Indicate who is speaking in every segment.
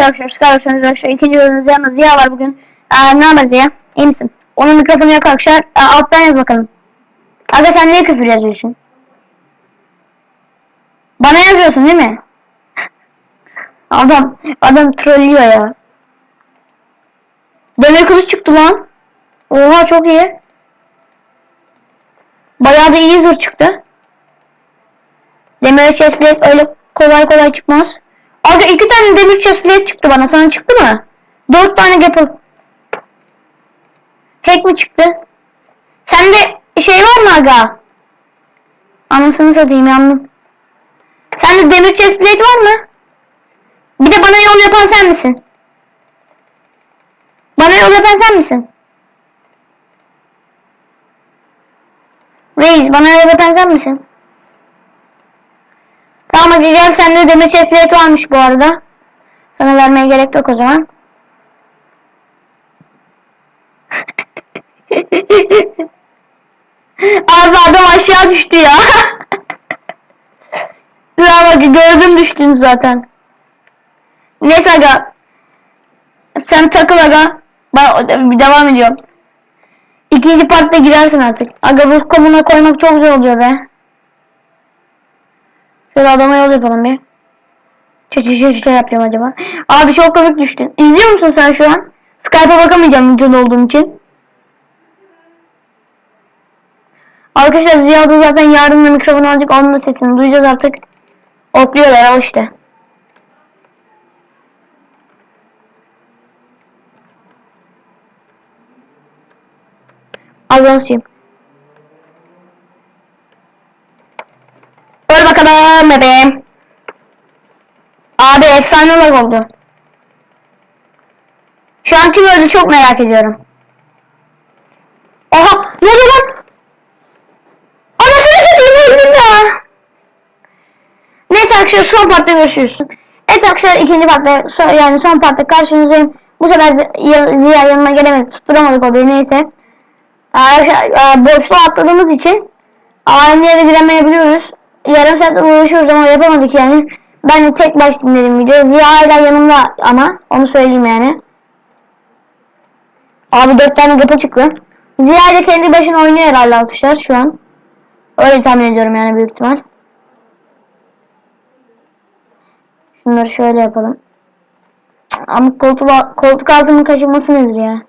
Speaker 1: arkadaşlar. Scarlett arkadaşlar. İkinci bölümümüzde yanında Ziya var bugün. Aa, ne haber Ziya? İyi misin? Onun mikrofonu yok arkadaşlar. Aa, alttan yaz bakalım. Aga sen niye küfür yazıyorsun? Bana yazıyorsun değil mi? Adam, adam trollüyor ya. Demir kılıç çıktı lan. Oha çok iyi. Bayağı da iyi zırh çıktı. Demir chestplate öyle kolay kolay çıkmaz. Aga iki tane demir chestplate çıktı bana. Sana çıktı mı? Dört tane gapple. Hack mi çıktı? Sende şey var mı aga? Anasını satayım yandım. Sende demir chestplate var mı? Bir de bana yol yapan sen misin? Bana yol yapan sen misin? Reis bana yol yapan sen misin? Hadi gel sende demir chestplate varmış bu arada. Sana vermeye gerek yok o zaman. Abi adam aşağı düştü ya. Ya bak gördüm düştün zaten. Neyse aga. Sen takıl aga. Bir devam ediyorum. İkinci partta girersin artık. Aga bu komuna koymak çok zor oluyor be. Şöyle adama yol yapalım bir. Çeçe çeçe yapıyorum acaba. Abi çok komik düştün. İzliyor musun sen şu an? Skype'a bakamayacağım videoda olduğum için. Arkadaşlar Ziya da zaten yarın da mikrofon alacak. Onun da sesini duyacağız artık. Okluyorlar al işte. Ağzını sıçayım. Öl bakalım bebeğim. Abi efsaneler oldu. Şu an kim öldü çok merak ediyorum. Oha ne oldu lan? Anasını satayım öldüm ya. Neyse arkadaşlar son partta görüşürüz. Evet arkadaşlar ikinci partta son, yani son partta karşınızdayım. Bu sefer Zi- Ziya yanıma gelemedi. Tutturamadık odayı neyse. Arkadaşlar boşluğa atladığımız için aynı yere giremeyebiliyoruz. Yarım saat uğraşıyoruz ama yapamadık yani. Ben tek baş dinledim video. Ziya hala yanımda ama onu söyleyeyim yani. Abi dört tane kapı çıktı. Ziya da kendi başına oynuyor herhalde arkadaşlar şu an. Öyle tahmin ediyorum yani büyük ihtimal. Şunları şöyle yapalım. Ama koltuk, koltuk altının kaşınması nedir ya?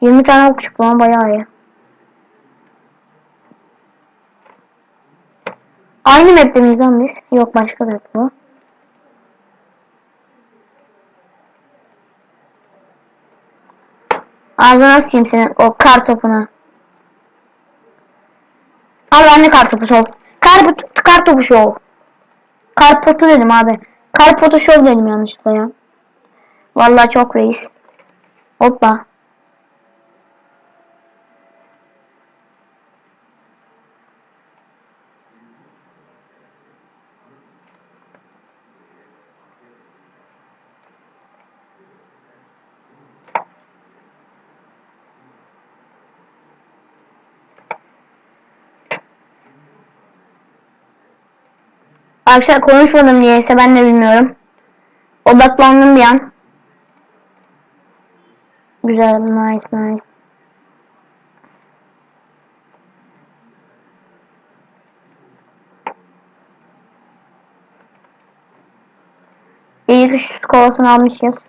Speaker 1: 20 tane ok çıktı lan bayağı iyi. Aynı lan biz? Yok başka map bu. Ağzına sıçayım senin o kar topuna. Al ben de kar topu şov. Kar, kar topu şov. Kar potu dedim abi. Kar potu şov dedim yanlışlıkla ya. Vallahi çok reis. Hoppa. Arkadaşlar konuşmadım niyeyse ben de bilmiyorum. Odaklandım bir an. Güzel, nice, nice. İyi şu kovasını almışız.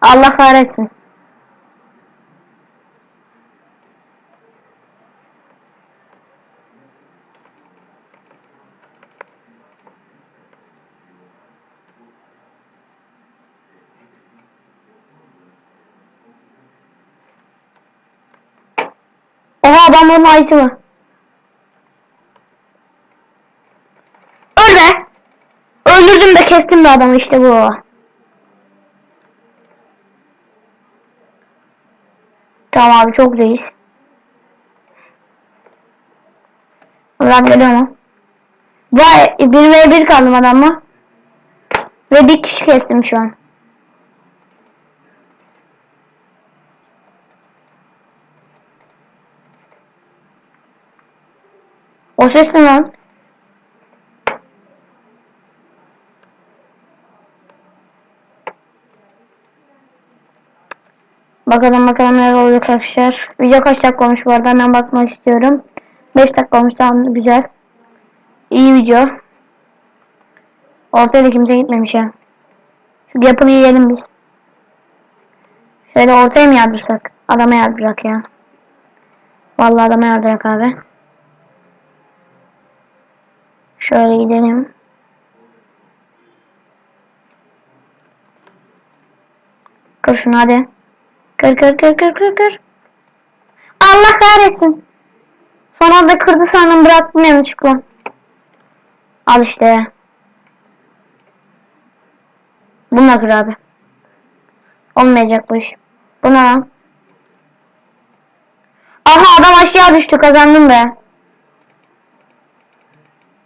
Speaker 1: Allah kahretsin. Oha adamların item'ı. Öl be. Öldürdüm de kestim de adamı işte bu. Tamam abi çok reis. Adam geliyor mu? Vay 1 ve 1 kaldım adamla. Ve bir kişi kestim şu an. O ses ne lan? Bakalım bakalım neler olacak arkadaşlar. Video kaç dakika olmuş bu arada hemen bakmak istiyorum. 5 dakika olmuş tamam güzel. İyi video. Ortaya da kimse gitmemiş ya. Şu yapını yiyelim biz. Şöyle ortaya mı yardırsak? Adama yardırak ya. Vallahi adama yardırak abi. Şöyle gidelim. Kır şunu hadi. Kır kır kır kır kır kır. Allah kahretsin. Son anda kırdı sandım bıraktım yanlışlıkla. Al işte. Bununla kır abi. Olmayacak bu iş. Bu ne lan? Aha adam aşağı düştü kazandım be.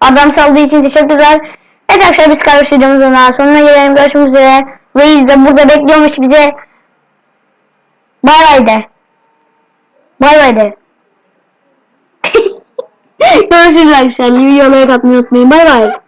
Speaker 1: Adam saldığı için teşekkürler. Evet arkadaşlar biz kardeş videomuzun daha sonuna gelelim. Görüşmek üzere. Reis de burada bekliyormuş bize. Bay bay de. Bay bay de. Görüşürüz arkadaşlar. Videolara katmayı unutmayın. Bay bay.